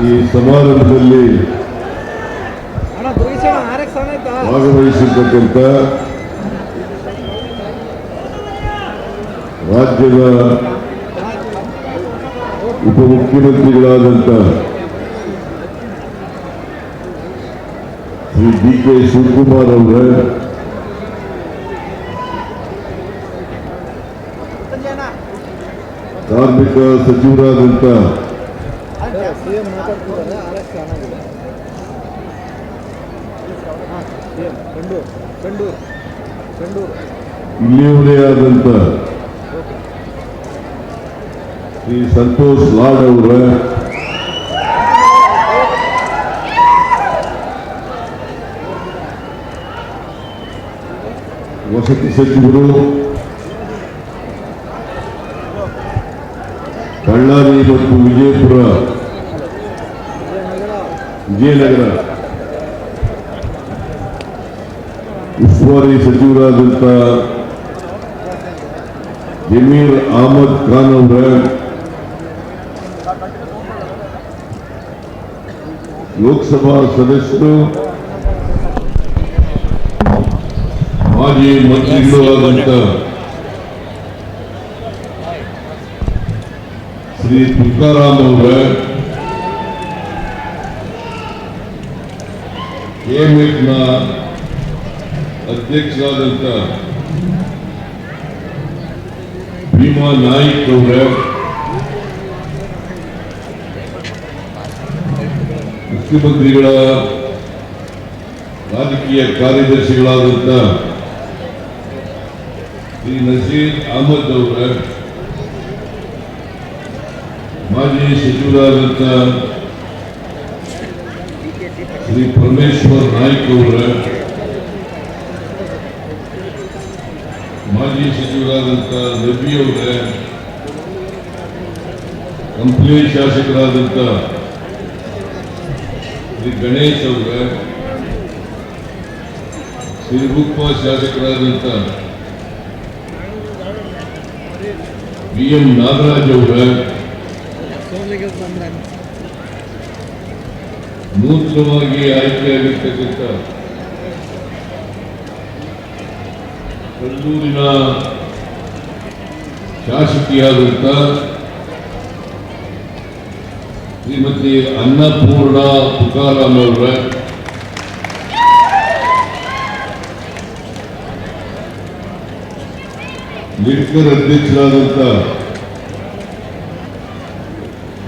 ಈ ಸಮಾರಂಭದಲ್ಲಿ ಭಾಗವಹಿಸಿರ್ತಕ್ಕಂಥ ರಾಜ್ಯದ ಉಪಮುಖ್ಯಮಂತ್ರಿಗಳಾದಂಥ ಶ್ರೀ ಡಿ ಕೆ ಶಿವಕುಮಾರ್ ಅವರ ಕಾರ್ಮಿಕ ಸಚಿವರಾದಂಥ ಸಿ ಎಂ ಮಾತಾಡ್ತಿದ್ದಾರೆ ಆರಕ್ಕೆ ಸಣ್ಣ ಆಗಿದೆ ಹಾಂ ಸಿ ಎಂ ಕಂಡೂರು ಕಂಡೂರು ಕಂಡೂರು ಇಲ್ಲಿಯವರೇ ಆದಂಥ ಶ್ರೀ ಸಂತೋಷ್ ಲಾಡ್ ಅವರ. ವಸತಿ ಸಚಿವರು. ಬಳ್ಳಾರಿ ಮತ್ತು ವಿಜಯಪುರ ವಿಜಯನಗರ ಉಸ್ತುವಾರಿ ಸಚಿವರಾದಂಥ ಜಮೀರ್ ಅಹಮದ್ ಖಾನ್ ಅವರ ಲೋಕಸಭಾ ಸದಸ್ಯರು ಮಾಜಿ ಮಂತ್ರಿಗಳು ಆದಂಥ ಶ್ರೀ ತುಕಾರಾಮ್ ಅವರ ಕೆಎಂಎಫ್ನ ಅಧ್ಯಕ್ಷರಾದಂಥ ಭೀಮಾ ನಾಯ್ಕ್ ಅವರ. ಮುಖ್ಯಮಂತ್ರಿಗಳ ರಾಜಕೀಯ ಕಾರ್ಯದರ್ಶಿಗಳಾದಂಥ ಶ್ರೀ ನಸೀರ್ ಅಹಮದ್ ಅವರ. ಮಾಜಿ ಸಚಿವರಾದಂಥ ಶ್ರೀ ಪರಮೇಶ್ವರ್ ನಾಯ್ಕ್ ಅವರ ಮಾಜಿ ಸಚಿವರಾದಂಥ ನಬಿ ಅವರ, ಕಂಪ್ಲಿ ಶಾಸಕರಾದಂಥ ಶ್ರೀ ಗಣೇಶ್ ಅವರ, ಸಿರುಗುಪ್ಪ ಶಾಸಕರಾದಂಥ ಬಿ ಎಂ ನಾಗರಾಜ್ ಅವರ ಸೋಮಲಿಗೆ ಬಂದ್ರೆ ನೂತನವಾಗಿ ಆಯ್ಕೆಯಾಗಿರ್ತಕ್ಕಂಥ ಕಲ್ಲೂರಿನ ಶಾಸಕಿಯಾದಂಥ ಶ್ರೀಮತಿ ಅನ್ನಪೂರ್ಣ ತುಕಾರಾಮ್ ಅವರ ಲಿಡ್ಕರ್ ಅಧ್ಯಕ್ಷರಾದಂಥ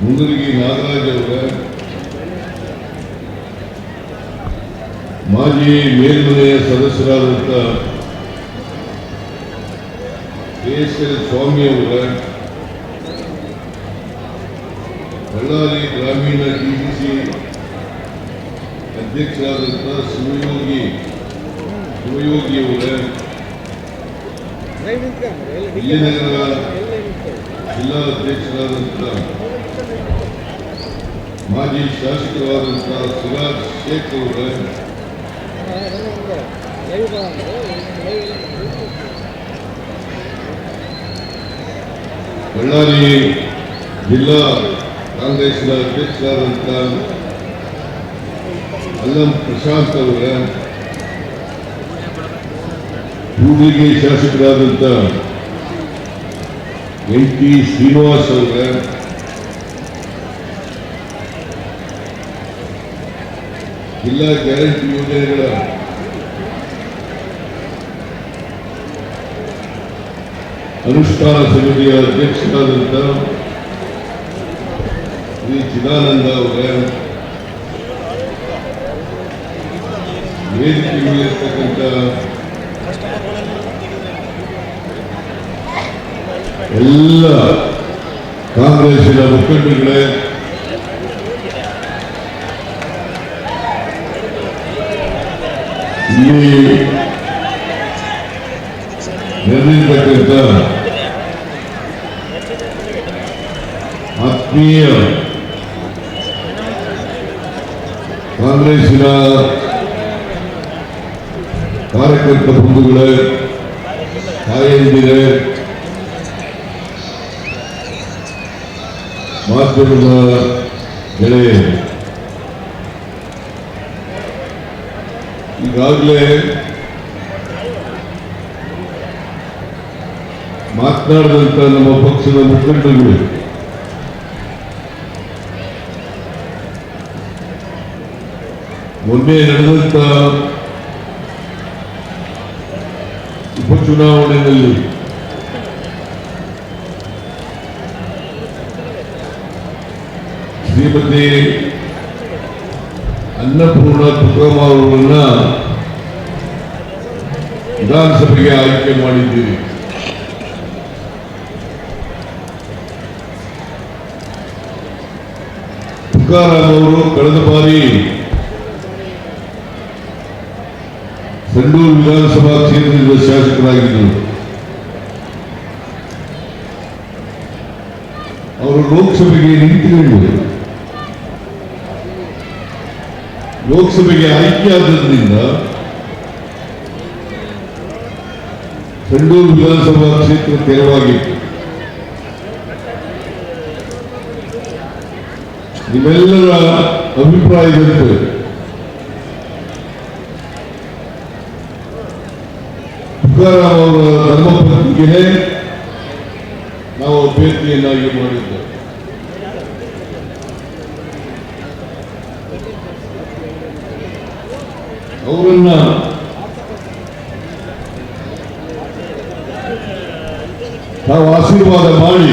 ಮುಂದರಿಗೆ ನಾಗರಾಜ್ ಅವರ ಮಾಜಿ ಮೇಲ್ಮನೆಯ ಸದಸ್ಯರಾದಂಥ ಕೆ ಎಸ್ ಎಲ್ ಸ್ವಾಮಿ ಅವರ ಬಳ್ಳಾರಿ ಗ್ರಾಮೀಣ ಡಿಸಿಸಿ ಅಧ್ಯಕ್ಷರಾದಂಥ ಶಿವಯೋಗಿ ಶಿವಯೋಗಿ ಅವರ ಲೈವ್ ನಿಂತ್ಕೊಂಡ್ರೆ ಎಲ್ಲಿ ಡಿ ಕೆ ವಿಜಯನಗರ ಜಿಲ್ಲಾ ಅಧ್ಯಕ್ಷರಾದಂಥ ಮಾಜಿ ಶಾಸಕರಾದಂಥ ಸಿರಾಜ್ ಶೇಖ್ ಅವರ ಬಳ್ಳಾರಿ ಜಿಲ್ಲಾ ಕಾಂಗ್ರೆಸ್ನ ಅಧ್ಯಕ್ಷರಾದಂಥ ಅಲ್ಲಂ ಪ್ರಶಾಂತ್ ಅವರ ಕೂಡ್ಲಿಗಿ ಶಾಸಕರಾದಂಥ ಎನ್ ಟಿ ಶ್ರೀನಿವಾಸ್ ಅವರ ಜಿಲ್ಲಾ ಗ್ಯಾರಂಟಿ ಯೋಜನೆಗಳ ಅನುಷ್ಠಾನ ಸಮಿತಿಯ ಅಧ್ಯಕ್ಷರಾದಂಥ ಶ್ರೀ ಚಿದಾನಂದ ಅವರ ವೇದಿಕೆ ಮೇಲಿರ್ತಕ್ಕಂಥ ಎಲ್ಲ ಕಾಂಗ್ರೆಸ್ಸಿನ ಮುಖಂಡರುಗಳೇ ಇಲ್ಲಿ ನೆರೆದಿರ್ತಕ್ಕಂಥ ಆತ್ಮೀಯ ಕಾಂಗ್ರೆಸ್ಸಿನ ಕಾರ್ಯಕರ್ತ ಬಂಧುಗಳೇ ತಾಯಂದಿರೇ ಮಾಧ್ಯಮದ ಗೆಳೆಯರು ಈಗಾಗಲೇ ಮಾತನಾಡಿದಂತ ನಮ್ಮ ಪಕ್ಷದ ಮುಖಂಡರುಗಳು ಮೊನ್ನೆ ನಡೆದಂತ ಉಪಚುನಾವಣೆಯಲ್ಲಿ ಶ್ರೀಮತಿ ಅನ್ನಪೂರ್ಣ ತುಕಾಮ ಅವರನ್ನ ವಿಧಾನಸಭೆಗೆ ಆಯ್ಕೆ ಮಾಡಿದ್ದೀರಿ. ತುಕಾರಾಮ್ ಅವರು ಕಳೆದ ಬಾರಿ ಸಂಡೂರು ವಿಧಾನಸಭಾ ಕ್ಷೇತ್ರದಿಂದ ಶಾಸಕರಾಗಿದ್ದರು. ಅವರು ಲೋಕಸಭೆಗೆ ನಿಂತುಕೊಂಡು ಲೋಕಸಭೆಗೆ ಆಯ್ಕೆಯಾದದ್ರಿಂದ ಸಂಡೂರು ವಿಧಾನಸಭಾ ಕ್ಷೇತ್ರ ತೆರವಾಗಿತ್ತು. ನಿಮ್ಮೆಲ್ಲರ ಅಭಿಪ್ರಾಯದಂತೆ ತುಕಾರಾಮ್ ಅವರ ಧರ್ಮಪತ್ನಿಗೆ ನಾವು ಅಭ್ಯರ್ಥಿಯನ್ನಾಗಿ ಮಾಡಿದ್ದೇವೆ. ಅವರನ್ನ ನಾವು ಆಶೀರ್ವಾದ ಮಾಡಿ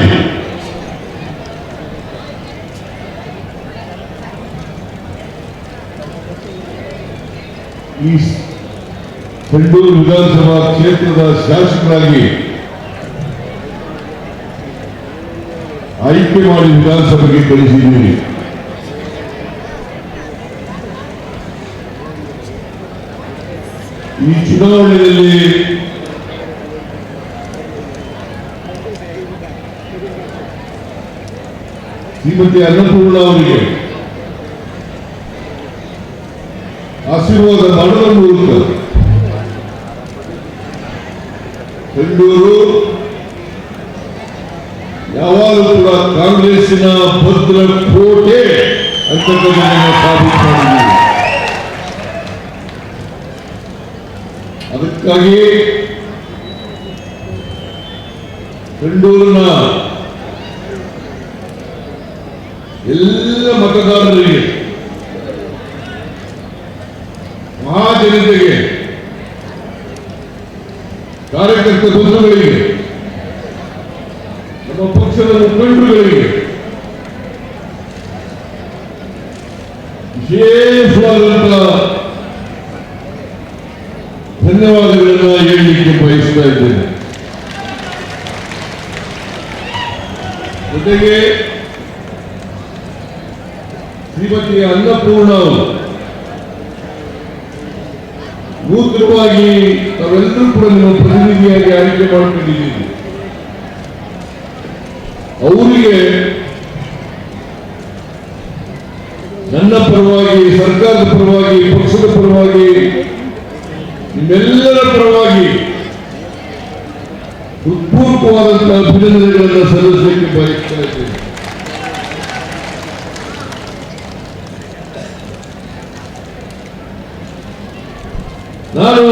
ಈ ಸಂಡೂರು ವಿಧಾನಸಭಾ ಕ್ಷೇತ್ರದ ಶಾಸಕರಾಗಿ ಆಯ್ಕೆ ಮಾಡಿ ವಿಧಾನಸಭೆಗೆ ಕಳಿಸಿದ್ದೀರಿ ಈ ಚುನಾವಣೆಯಲ್ಲಿ ಶ್ರೀಮತಿ ಅನ್ನಪೂರ್ಣ ಅವರಿಗೆ ಆಶೀರ್ವಾದ ಮಾಡುವ ಮೂಲಕ ಬೆಂಗಳೂರು, ಯಾವಾಗಲೂ ಕೂಡ ಕಾಂಗ್ರೆಸ್ಸಿನ ಭದ್ರ ಕೋಟೆ ಅಂತ ಸಾಬೀತು ಮಾಡಿದ್ದೀವಿ ಅದಕ್ಕಾಗಿ ಬೆಂಗಳೂರಿನ ಎಲ್ಲ ಮತದಾರರಿಗೆ ಮಹಾಜನತೆಗೆ ಕಾರ್ಯಕರ್ತ ಬಂಧುಗಳಿಗೆ ನಮ್ಮ ಪಕ್ಷದ ನನ್ನ ಪರವಾಗಿ ಸರ್ಕಾರದ ಪರವಾಗಿ ಪಕ್ಷದ ಪರವಾಗಿ ನಿಮ್ಮೆಲ್ಲರ ಪರವಾಗಿ ಹೃತ್ಪೂರ್ವಕವಾದಂತಹ ಅಭಿನಂದನೆಗಳನ್ನು ಸಲ್ಲಿಸಲಿಕ್ಕೆ ಬಯಸ್ತಾ ಇದ್ದೇನೆ. ನಾನು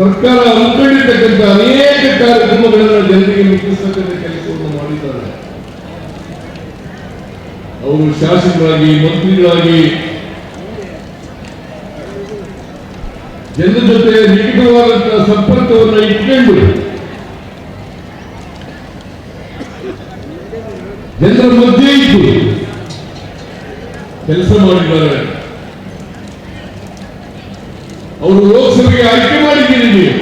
ಸರ್ಕಾರ ಹಮ್ಮಿಕೊಂಡಿರ್ತಕ್ಕಂಥ ಅನೇಕ ಕಾರ್ಯಕ್ರಮಗಳನ್ನು ಜನರಿಗೆ ಮುಟ್ಟಿಸ್ತಕ್ಕಂಥ ಕೆಲಸವನ್ನು ಮಾಡಿದ್ದಾರೆ. ಅವರು ಶಾಸಕರಾಗಿ, ಮಂತ್ರಿಗಳಾಗಿ ಜನರ ಜೊತೆ ನಿಕಟವಾದಂತಹ ಸಂಪರ್ಕವನ್ನು ಇಟ್ಕೊಂಡು ಜನರ ಮಧ್ಯೆ ಇದ್ದು ಕೆಲಸ ಮಾಡಿದ್ದಾರೆ ಅವರು ಲೋಕಸಭೆಗೆ ಆಯ್ಕೆ ಮಾಡಿದ್ದೀರಿ ನೀವು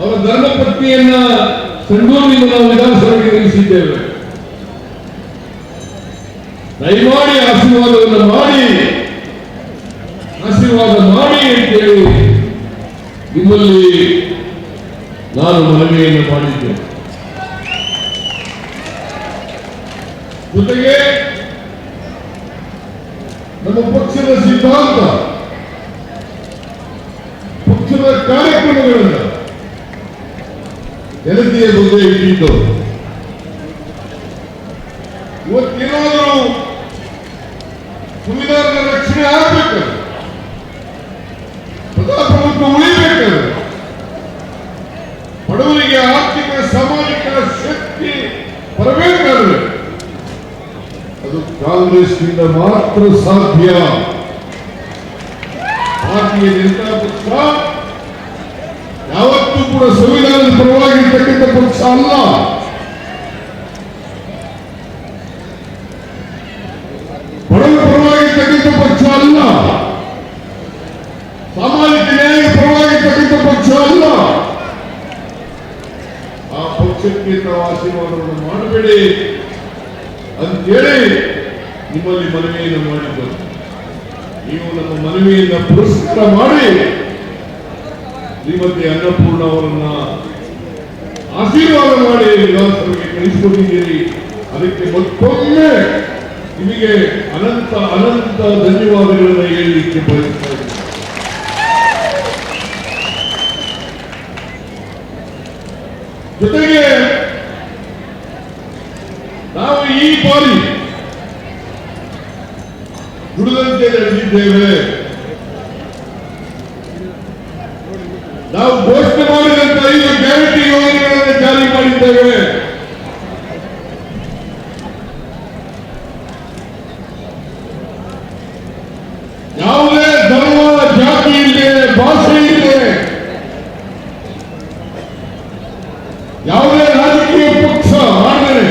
ಅವರ ಧರ್ಮಪತ್ನಿಯನ್ನ ಸಂಡೂರಿನಿಂದ ನಾವು ವಿಧಾನಸಭೆಗೆ ನಿಲ್ಲಿಸಿದ್ದೇವೆ ದಯಮಾಡಿ ಆಶೀರ್ವಾದವನ್ನು ಮಾಡಿ, ಆಶೀರ್ವಾದ ಮಾಡಿ ಅಂತೇಳಿ ನಿಮ್ಮಲ್ಲಿ ನಾನು ಮನವಿಯನ್ನು ಮಾಡಿದ್ದೇನೆ. ಜೊತೆಗೆ ನಮ್ಮ ಪಕ್ಷದ ಸಿದ್ಧಾಂತ ಪಕ್ಷದ ಕಾರ್ಯಕ್ರಮಗಳನ್ನು ಜನತೆಯ ಮುಂದೆ ಇಟ್ಟಿದ್ದು? ಇವತ್ತೇನಾದರೂ ಸಂವಿಧಾನದ ರಕ್ಷಣೆ ಆಗಬೇಕು. ಪ್ರಜಾಪ್ರಭುತ್ವ ಉಳಿಬೇಕು. ಬಡವರಿಗೆ ಆರ್ಥಿಕ ಸಾಮಾಜಿಕ ಶಕ್ತಿ ಬರಬೇಕಾದ್ರೆ ಅದು ಕಾಂಗ್ರೆಸ್ನಿಂದ ಮಾತ್ರ ಸಾಧ್ಯ. ಭಾರತೀಯ ಜನತಾ ಪಕ್ಷ ಯಾವತ್ತೂ ಕೂಡ ಸಂವಿಧಾನದ ಪುರುಷ ಅಲ್ಲ. ಬಡವರ ಪರವಾಗಿರ್ತಕ್ಕಂಥ ಪಕ್ಷ ಅಲ್ಲ. ಸಾಮಾಜಿಕ ಆ ಪಕ್ಷಕ್ಕೆ ಆಶೀರ್ವಾದವನ್ನು ಮಾಡಬೇಡಿ ಅಂತೇಳಿ ನಿಮ್ಮಲ್ಲಿ ಮನವಿಯನ್ನು ಮಾಡಿದ್ದರು. ನೀವು ನಮ್ಮ ಮನವಿಯಿಂದ ಪುರಸ್ಕಾರ ಮಾಡಿ ಶ್ರೀಮತಿ ಅನ್ನಪೂರ್ಣ ಅವರನ್ನ ಆಶೀರ್ವಾದ ಮಾಡಿ ವಿಧಾನಸಭೆಗೆ ಕಳಿಸ್ಕೊಂಡಿದ್ದೀರಿ ಅದಕ್ಕೆ ಮತ್ತೊಮ್ಮೆ ನಿಮಗೆ ಅನಂತ ಅನಂತ ಧನ್ಯವಾದಗಳನ್ನು ಹೇಳಲಿಕ್ಕೆ ಬಯಸ್ತಾ ಜೊತೆಗೆ ನಾವು ಈ ಬಾರಿ ದುಡಿದಂತೆ ನಡೆದಿದ್ದೇವೆ ನಾವು ಘೋಷಣೆ ಮಾಡಿದಂತ ಐದು ಗ್ಯಾರಂಟಿ ಯೋಜನೆಗಳನ್ನು ಜಾರಿ ಮಾಡಿದ್ದೇವೆ ಯಾವುದೇ ಧರ್ಮ ಜಾತಿ ಇಲ್ಲದೆ ಭಾಷೆ ಇಲ್ಲದೆ ಯಾವುದೇ ರಾಜಕೀಯ ಪಕ್ಷ ಮಾಡಿದರೆ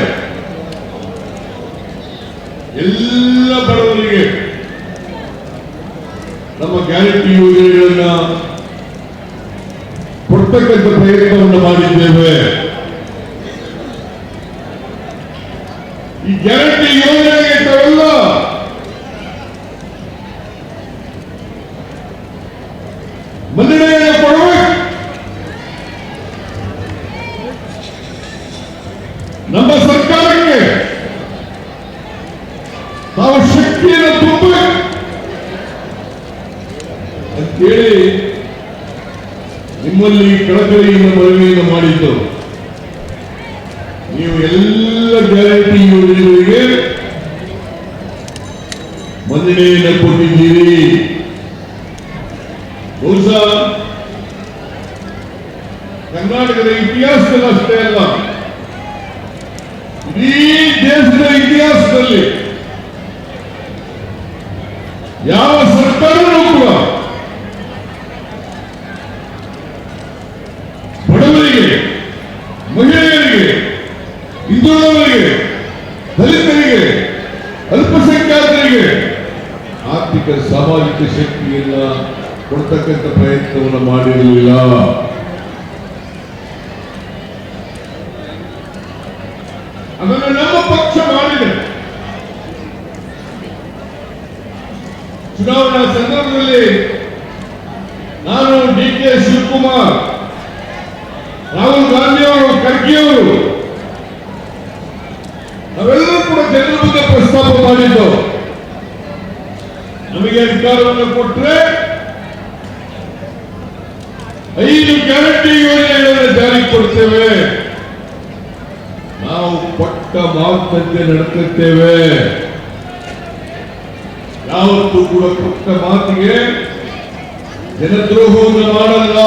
ಎಲ್ಲ ಬಡವರಿಗೆ ನಮ್ಮ ಗ್ಯಾರಂಟಿ ಯೋಜನೆಗಳನ್ನ ಕೊಡ್ತಕ್ಕಂಥ ಪ್ರಯತ್ನವನ್ನು ಮಾಡಿದ್ದೇವೆ ಈ ಗ್ಯಾರಂಟಿ ಯೋಜನೆಗೆ ತಾವೆಲ್ಲ ಮನ್ನಣೆಯನ್ನು ಕೊಡಬೇಕು ನಮ್ಮ ಸರ್ಕಾರಕ್ಕೆ ನಾವು ಶಕ್ತಿಯನ್ನು ತುಂಬಬೇಕು ಅಂತೇಳಿ ನಿಮ್ಮಲ್ಲಿ ಕಳಕಳಿಯಿಂದ ಮನವಿಯನ್ನು ಮಾಡಿದ್ದು, ನೀವು ಎಲ್ಲ ಗ್ಯಾರಂಟಿ ಯೋಜನೆಗಳಿಗೆ ಮನ್ನಣೆಯನ್ನು ಕೊಟ್ಟಿದ್ದೀರಿ. ಬಹುಶಃ ಕರ್ನಾಟಕದ ಇತಿಹಾಸದಲ್ಲಿ ಅಷ್ಟೇ ಅಲ್ಲ பேசுகிற ಚುನಾವಣಾ ಸಂದರ್ಭದಲ್ಲಿ ನಾನು ಡಿ ಕೆ ಶಿವಕುಮಾರ್, ರಾಹುಲ್ ಗಾಂಧಿ ಅವರು, ಖರ್ಗೆ ಅವರು, ನಾವೆಲ್ಲರೂ ಕೂಡ ಜನರ ಮುಂದೆ ಪ್ರಸ್ತಾಪ ಮಾಡಿದ್ದು. ನಮಗೆ ಅಧಿಕಾರವನ್ನು ಕೊಟ್ಟರೆ ಐದು ಗ್ಯಾರಂಟಿ ಯೋಜನೆಗಳನ್ನು ಜಾರಿ ಕೊಡ್ತೇವೆ. ನಾವು ಕೊಟ್ಟ ಮಾತುಕತೆ ನಡ್ಕುತ್ತೇವೆ ಯಾವತ್ತೂ ಕೂಡ ಕೊಟ್ಟ ಮಾತಿಗೆ ಜನದ್ರೋಹವನ್ನು ಮಾಡಲ್ಲ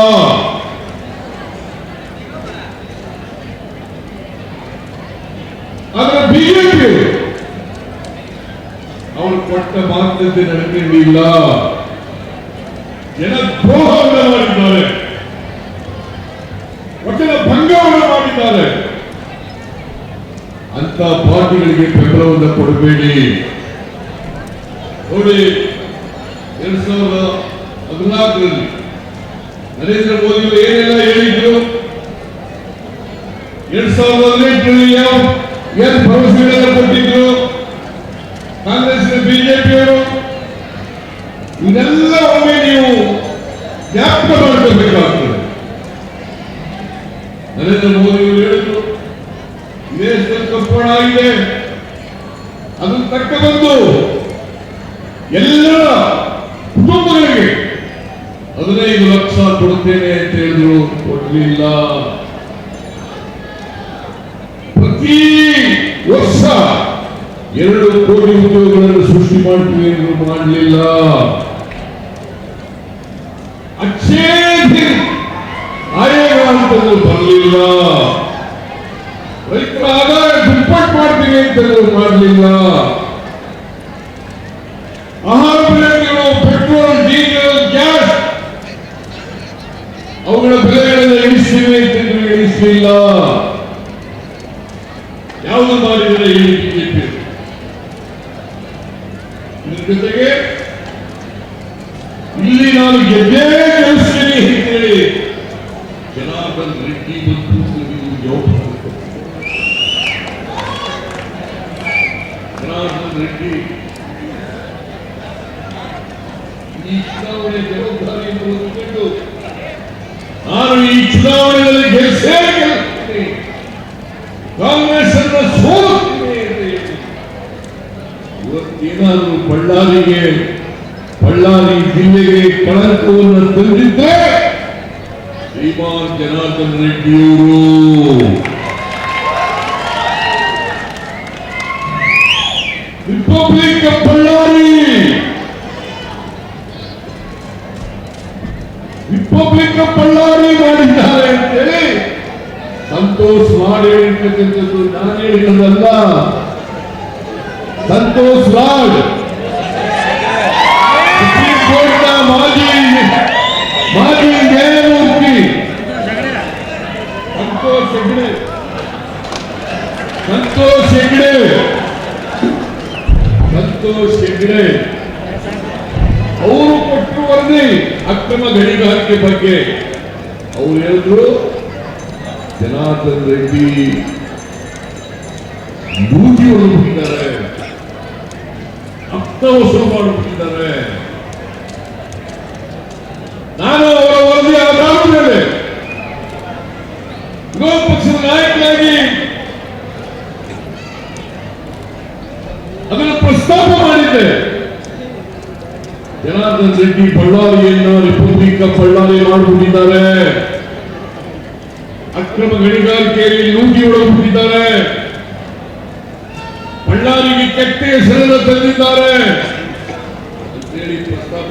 ಆದ್ರೆ ಬಿಜೆಪಿ ಅವರು ಕೊಟ್ಟ ಮಾತಂತೆ ನಡ್ಕೊಂಡಿಲ್ಲ ಜನದ್ರೋಹವನ್ನು ಮಾಡಿದ್ದಾರೆ ವಚನ ಭಂಗವನ್ನು ಮಾಡಿದ್ದಾರೆ ಅಂತ ಪಾರ್ಟಿಗಳಿಗೆ ಬೆಂಬಲವನ್ನು ಕೊಡಬೇಡಿ ನೋಡಿ, ಎರಡ್ ಸಾವಿರದ ಹದಿನಾಲ್ಕರಲ್ಲಿ ನರೇಂದ್ರ ಮೋದಿ ಏನೆಲ್ಲ ಹೇಳಿದ್ರು? ಎರಡ್ ಸಾವಿರದ ಹದಿನೆಂಟರಲ್ಲಿ ಏನು ಭರವಸೆಗಳೆಲ್ಲ ಕೊಟ್ಟಿದ್ರು? ಕಾಂಗ್ರೆಸ್ ಬಿಜೆಪಿಯವರು? ಇದೆಲ್ಲ ಒಮ್ಮೆ ನೀವು ಜ್ಞಾಪಕ ಮಾಡ್ಕೋಬೇಕಾಗ್ತದೆ. ನರೇಂದ್ರ ಮೋದಿ ಅವರು ಹೇಳಿದ್ರು ದೇಶದಲ್ಲಿ ಕಪ್ಪಣ ಆಗಿದೆ. ಅದನ್ನು ತಕ್ಕ ಬಂದು ಎಲ್ಲ ಕೊಡ್ತೇನೆ ಅಂತ ಹೇಳಿದ್ರು ಕೊಡ್ಲಿಲ್ಲ ಪ್ರತಿ ವರ್ಷ ಎರಡು ಕೋಟಿ ಉದ್ಯೋಗಗಳನ್ನು ಸೃಷ್ಟಿ ಮಾಡ್ತೀವಿ ಎಂದು ಮಾಡಲಿಲ್ಲ. ಅಚ್ಚೇ ಆಯೋಗ ಬರಲಿಲ್ಲ. ರೈತರ ಆದಾಯ ದುಪ್ಪಟ್ಟು ಮಾಡ್ತೀವಿ ಅಂತ ಮಾಡಲಿಲ್ಲ. ಇಲ್ಲಿ ನಾನು ಗೆದ್ದೇ ಗೆಲ್ಲಿಸ್ತೀನಿ ಅಂತೇಳಿ ಜನಾರ್ದನ್ ರೆಡ್ಡಿ ಮತ್ತು ನೀವು ಜವಾಬ್ದಾರಿ ಕೊಟ್ಟಿದ್ದಾರೆ. ಜನಾರ್ದನ್ ರೆಡ್ಡಿ ಈ ಚುನಾವಣೆ ಜವಾಬ್ದಾರಿಯನ್ನು ಹೊತ್ತುಕೊಂಡು ನಾನು ಈ ಚುನಾವಣೆಯಲ್ಲಿ ಗೆಲ್ಸೇ ಗೆಲ್ತೀನಿ ಕಾಂಗ್ರೆಸ್ ಅನ್ನು ಸೋಲಿಸ್ತೀನಿ ಅಂತ ಹೇಳಿ ಇವತ್ತೇನಾದರೂ ಬಳ್ಳಾರಿಗೆ ಬಳ್ಳಾರಿ ಜಿಲ್ಲೆಗೆ ಕಳಂಕವನ್ನು ತಂದಿದ್ದರೆ ಶ್ರೀಮಾನ್ Janardhan ರೆಡ್ಡಿಯವರು republic of Bellary republic of Bellary ಮಾಡಿದ್ದಾರೆ ಅಂತೇಳಿ ಸಂತೋಷ್ ಮಾಡಿ ಹೇಳಿರ್ತಕ್ಕಂಥದ್ದು ನಾನು ಹೇಳಿದ್ದಲ್ಲ ಸಂತೋಷ್ ಲಾಡ್ ಮಾಜಿ ಮಾಜಿ ನ್ಯಾಯಮೂರ್ತಿ ಸಂತೋಷ್ ಹೆಗ್ಡೆ. ಸಂತೋಷ್ ಹೆಗ್ಡೆ. ಸಂತೋಷ್ ಹೆಗ್ಡೆ. ಅವರು ಕೊಟ್ಟು ವರದಿ ಅಕ್ರಮ ಗಣಿಗಾರಿಕೆ ಬಗ್ಗೆ. ಅವ್ರು ಹೇಳಿದ್ರು, ಜನಾರ್ದನ್ ರೆಡ್ಡಿ ಲೂಟಿ ಹೊಡೆದುಬಿಟ್ಟಿದ್ದಾರೆ. ರಕ್ತ ವಸೂಲು ಮಾಡಿಬಿಟ್ಟಿದ್ದಾರೆ. ನಾನು ಅವರ ವರದಿ ಆಧಾರದ ಮೇಲೆ ವಿರೋಧ ಪಕ್ಷದ ನಾಯಕನಾಗಿ ಅದನ್ನು ಪ್ರಸ್ತಾಪ ಮಾಡಿದ್ದೆ. ಜನಾರ್ದನ್ ರೆಡ್ಡಿ ಬಳ್ಳಾರಿಯನ್ನು ರಿಪಬ್ಲಿಕ್ ಆಫ್ ಬಳ್ಳಾರಿ ಮಾಡಿಬಿಟ್ಟಿದ್ದಾರೆ. ಅಕ್ರಮ ಗಣಿಗಾರಿಕೆಯಲ್ಲಿ ಲೂಟಿ ಹೊಡೆದುಬಿಟ್ಟಿದ್ದಾರೆ. ಬಳ್ಳಾರಿಗೆ ಕೆಟ್ಟ ಹೆಸರನ್ನು ತಂದಿದ್ದಾರೆ. ಅಂತೇಳಿ ಪ್ರಸ್ತಾಪ